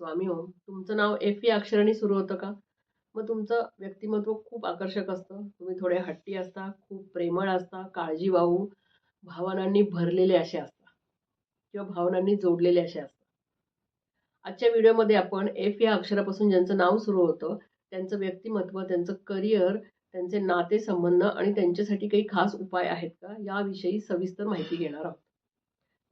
स्वामी ओम. तुमचं नाव एफ. या. अक्षराने सुरू होतं का? मग तुमचं व्यक्तिमत्व खूप आकर्षक असतं. तुम्ही थोडे हट्टी असता खूप प्रेमळ असता काळजी वाहू भावनांनी भरलेले असे असता किंवा भावनांनी जोडलेले असे असतात आजच्या व्हिडिओमध्ये आपण एफ. या. अक्षरापासून ज्यांचं नाव सुरू होतं त्यांचं व्यक्तिमत्व त्यांचं करिअर त्यांचे नातेसंबंध आणि त्यांच्यासाठी काही खास उपाय आहेत का? याविषयी सविस्तर माहिती घेणार आहोत.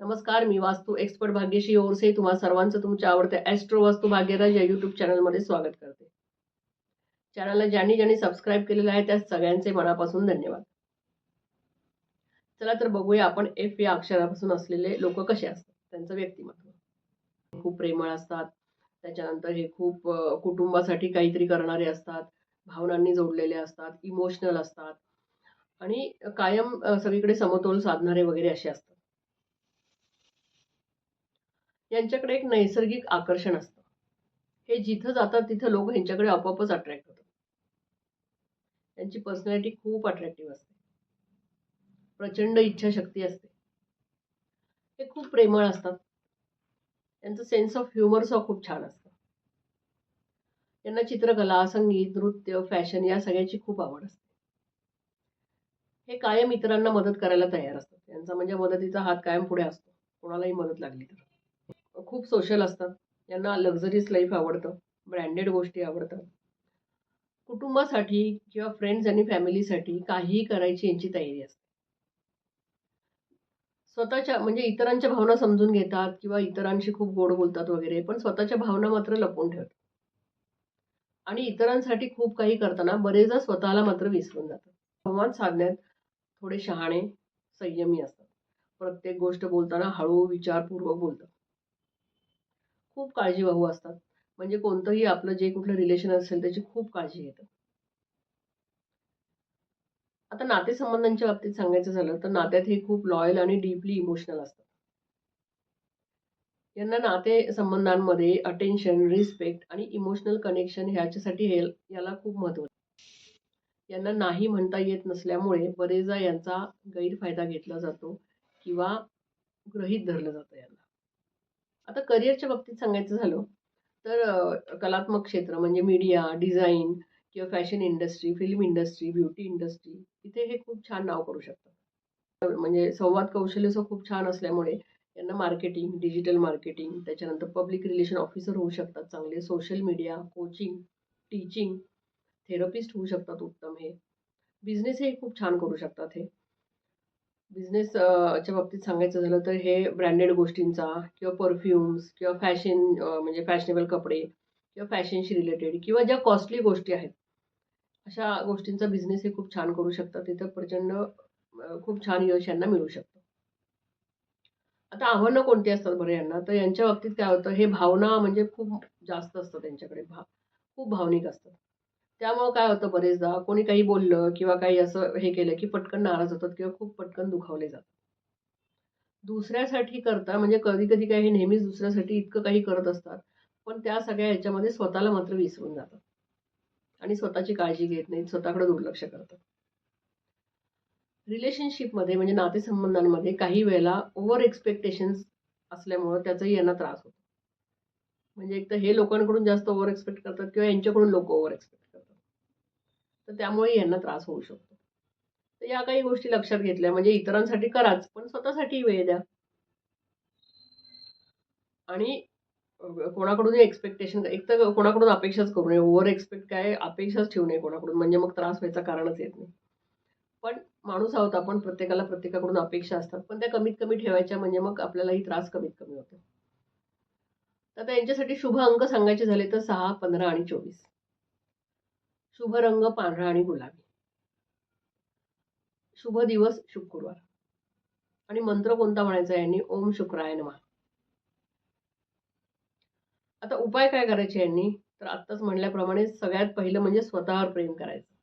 नमस्कार मी वास्तू एक्सपर्ट भाग्यश्री ओरसे. तुम्हा सर्वांचं तुमच्या आवडत्या ॲस्ट्रो वास्तू भाग्यराज या यूट्यूब चॅनलमध्ये स्वागत करते. चॅनलला ज्यांनी ज्यांनी सबस्क्राईब केलेलं आहे त्या सगळ्यांचे मनापासून धन्यवाद. चला तर बघूया आपण एफ या अक्षरापासून असलेले लोक कसे असतात त्यांचं व्यक्तिमत्व. खूप प्रेमळ असतात त्याच्यानंतर हे खूप कुटुंबासाठी काहीतरी करणारे असतात भावनांनी जोडलेले असतात इमोशनल असतात. आणि कायम सगळीकडे समतोल साधणारे वगैरे असे असतात. यांच्याकडे एक नैसर्गिक आकर्षण असतं. हे जिथं जातात तिथं लोक ह्यांच्याकडे आपोआपच अट्रॅक्ट होतात. त्यांची पर्सनॅलिटी खूप अट्रॅक्टिव्ह असते. प्रचंड इच्छाशक्ती असते. हे खूप प्रेमळ असतात. त्यांचं सेन्स ऑफ ह्युमरसुद्धा खूप छान असतं. त्यांना चित्रकला संगीत नृत्य फॅशन या सगळ्याची खूप आवड असते. हे कायम इतरांना मदत करायला तयार असतात. त्यांचा म्हणजे मदतीचा हात कायम पुढे असतो. कोणालाही मदत लागली तर. खूप सोशल असतात. यांना लक्झरीज लाईफ आवडतं. ब्रँडेड गोष्टी आवडतात. कुटुंबासाठी किंवा फ्रेंड्स आणि फॅमिलीसाठी काहीही करायची यांची तयारी असते. स्वतःच्या म्हणजे इतरांच्या भावना समजून घेतात किंवा इतरांशी खूप गोड बोलतात वगैरे पण स्वतःच्या भावना मात्र लपवून ठेवतात. आणि इतरांसाठी खूप काही करताना बरेचदा स्वतःला मात्र विसरून जातात. संवाद साधण्यात थोडे शहाणे संयमी असतात. प्रत्येक गोष्ट बोलताना हळू विचारपूर्वक बोलतात. खूप काळजीवाहू असतात. म्हणजे कोणतंही आपलं जे कुठलं रिलेशन असेल त्याची खूप काळजी घेतात. आता नातेसंबंधांच्या बाबतीत सांगायचं झालं तर नात्यात हे खूप लॉयल आणि डीपली इमोशनल असतात. यांना नाते संबंधांमध्ये अटेन्शन रिस्पेक्ट आणि इमोशनल कनेक्शन ह्याच्यासाठी हे याला खूप महत्त्व आहे. यांना नाही म्हणता येत नसल्यामुळे बरेचदा यांचा गैरफायदा घेतला जातो किंवा गृहीत धरलं जातं यांना. आता करिअरच्या बाबतीत सांगायचं झालं तर कलात्मक क्षेत्र म्हणजे मीडिया डिझाईन किंवा fashion industry film industry beauty industry इथे हे खूप छान नाव करू शकतात. म्हणजे संवाद कौशल्य खूप छान असल्यामुळे यांना मार्केटिंग डिजिटल मार्केटिंग त्याच्यानंतर पब्लिक रिलेशन ऑफिसर होऊ शकतात चांगले social media coaching teaching therapist होऊ शकतात उत्तम हे. बिझनेस हे खूप छान करू शकतात हे. बिझनेस च्या बाबतीत सांगायचं झालं तर हे ब्रँडेड गोष्टींचा किंवा परफ्युम्स किंवा फॅशन म्हणजे फॅशनेबल कपडे किंवा फॅशनशी रिलेटेड किंवा ज्या कॉस्टली गोष्टी आहेत अशा गोष्टींचा बिझनेस हे खूप छान करू शकतात. तिथं प्रचंड खूप छान यश यांना मिळू शकतं. आता आव्हानं कोणती असतात बरं यांना? तर यांच्या बाबतीत काय होतं हे भावना म्हणजे खूप जास्त असतं त्यांच्याकडे भा खूप भावनिक असतात त्यामुळं काय होतं बरेचदा कोणी काही बोललं किंवा काही असं हे केलं की पटकन नाराज होतात किंवा खूप पटकन दुखावले जातात. दुसऱ्यासाठी करता म्हणजे कधी कधी काय हे नेहमीच दुसऱ्यासाठी इतकं काही करत असतात पण त्या सगळ्या ह्याच्यामध्ये स्वतःला मात्र विसरून जातात. आणि स्वतःची काळजी घेत नाहीत स्वतःकडे दुर्लक्ष करतात. रिलेशनशिपमध्ये म्हणजे नातेसंबंधांमध्ये काही वेळेला ओव्हर एक्सपेक्टेशन्स असल्यामुळं त्याचाही यांना त्रास होतो. म्हणजे एक तर हे लोकांकडून जास्त ओव्हर एक्सपेक्ट करतात किंवा यांच्याकडून लोक ओव्हर एक्सपेक्ट तर त्यामुळे यांना त्रास होऊ शकतो. तर या काही गोष्टी लक्षात घेतल्या. म्हणजे इतरांसाठी कराच पण स्वतःसाठी वेळ द्या. आणि कोणाकडूनही कोणाकडून एक्सपेक्टेशन एक तर कोणाकडून अपेक्षाच करू नये. ओव्हर एक्सपेक्ट काय? अपेक्षाच ठेवू नये कोणाकडून. म्हणजे मग त्रास व्हायचा कारणच येत नाही. पण माणूस आहोत आपण प्रत्येकाला प्रत्येकाकडून अपेक्षा असतात. पण त्या कमीत कमी ठेवायच्या म्हणजे मग आपल्यालाही त्रास कमीत कमी होतो. तर आता यांच्यासाठी शुभ अंक सांगायचे झाले तर सहा पंधरा आणि चोवीस. शुभ रंग पांढरा आणि गुलाबी. शुभ दिवस शुक्रवार. आणि मंत्र कोणता म्हणायचा यांनी? ओम शुक्राय नमा. आता उपाय काय करायचे यांनी? तर आत्ताच म्हणल्याप्रमाणे सगळ्यात पहिलं म्हणजे स्वतःवर प्रेम करायचं.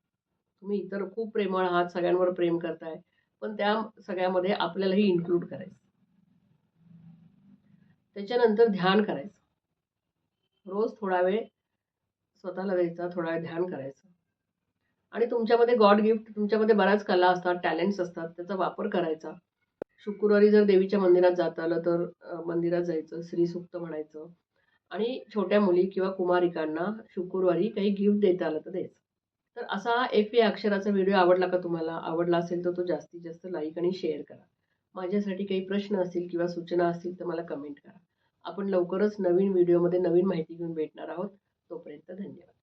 तुम्ही इतर खूप प्रेमळ आहात सगळ्यांवर प्रेम करताय पण त्या सगळ्यामध्ये आपल्यालाही इन्क्लूड करायचं. त्याच्यानंतर ध्यान करायचं. रोज थोडा वेळ स्वतःला द्यायचा थोडा वेळ ध्यान करायचं. आणि तुमच्यामध्ये गॉड गिफ्ट तुमच्यामध्ये बऱ्याच कला असतात टॅलेंट्स असतात त्याचा वापर करायचा. शुक्रवारी जर देवीच्या मंदिरात जाता आलं तर मंदिरात जायचं श्रीसूक्त म्हणायचं. आणि छोट्या मुली किंवा कुमारिकांना शुक्रवारी काही गिफ्ट देता आलं तर द्यायचं. तर असा एफ या अक्षराचा व्हिडिओ आवडला का तुम्हाला? आवडला असेल तर तो जास्तीत जास्त लाईक आणि शेअर करा. माझ्यासाठी काही प्रश्न असतील किंवा सूचना असतील तर मला कमेंट करा. आपण लवकरच नवीन व्हिडिओमध्ये नवीन माहिती घेऊन भेटणार आहोत. तोपर्यंत धन्यवाद.